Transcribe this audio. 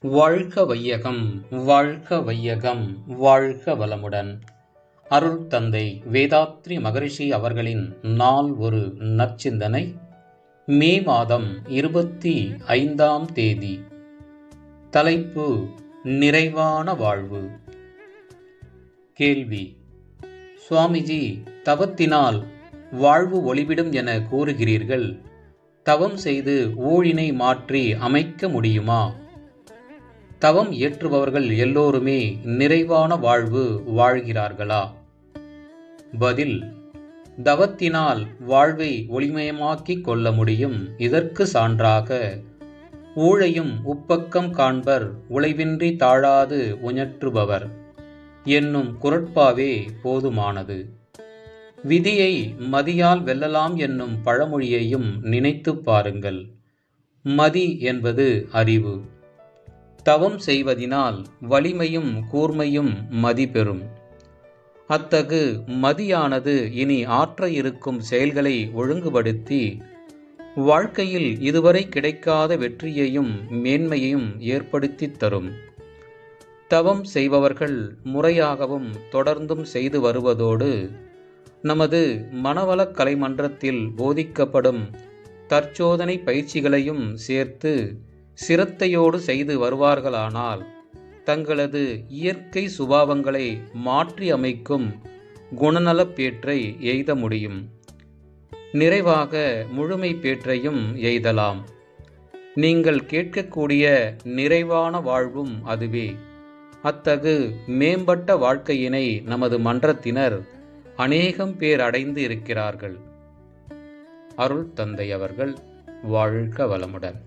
வாழ்க வையகம் வாழ்க வையகம் வாழ்க வளமுடன். அருள் தந்தை வேதாத்ரி மகரிஷி அவர்களின் நாள் ஒரு நற்சிந்தனை. மே மாதம் இருபத்தி ஐந்தாம் தேதி. தலைப்பு நிறைவான வாழ்வு. கேள்வி சுவாமிஜி தவத்தினால் வாழ்வு ஒளிவிடும் என கூறுகிறீர்கள். தவம் செய்து ஊழினை மாற்றி அமைக்க முடியுமா? தவம் இயற்றுபவர்கள் எல்லோருமே நிறைவான வாழ்வு வாழ்கிறார்களா? பதில் தவத்தினால் வாழ்வை ஒளிமயமாக்கிக் கொள்ள முடியும். இதற்கு சான்றாக ஊழையும் உப்பக்கம் காண்பர் உழைவின்றி தாழாது உணற்றுபவர் என்னும் குரட்பாவே போதுமானது. விதியை மதியால் வெல்லலாம் என்னும் பழமொழியையும் நினைத்துப் பாருங்கள். மதி என்பது அறிவு. தவம் செய்வதினால் வலிமையும் கூர்மையும் மதி பெறும் அத்தகு மதியானது இனி ஆற்ற இருக்கும் செயல்களை ஒழுங்குபடுத்தி வாழ்க்கையில் இதுவரை கிடைக்காத வெற்றியையும் மேன்மையையும் ஏற்படுத்தித் தரும். தவம் செய்பவர்கள் முறையாகவும் தொடர்ந்தும் செய்து வருவதோடு நமது மனவளக் கலைமன்றத்தில் போதிக்கப்படும் தற்சோதனை பயிற்சிகளையும் சேர்த்து சிரத்தையோடு செய்து வருவார்களானால் தங்களது இயற்கை சுபாவங்களை மாற்றி அமைக்கும் குணநலப் பேற்றை எய்த முடியும். நிறைவாக முழுமை பேற்றையும் எய்தலாம். நீங்கள் கேட்கக்கூடிய நிறைவான வாழ்வும் அதுவே. அத்தகு மேம்பட்ட வாழ்க்கையினை நமது மன்றத்தினர் அநேகம் பேர் அடைந்து இருக்கிறார்கள். அருள் தந்தை அவர்கள் வாழ்க வளமுடன்.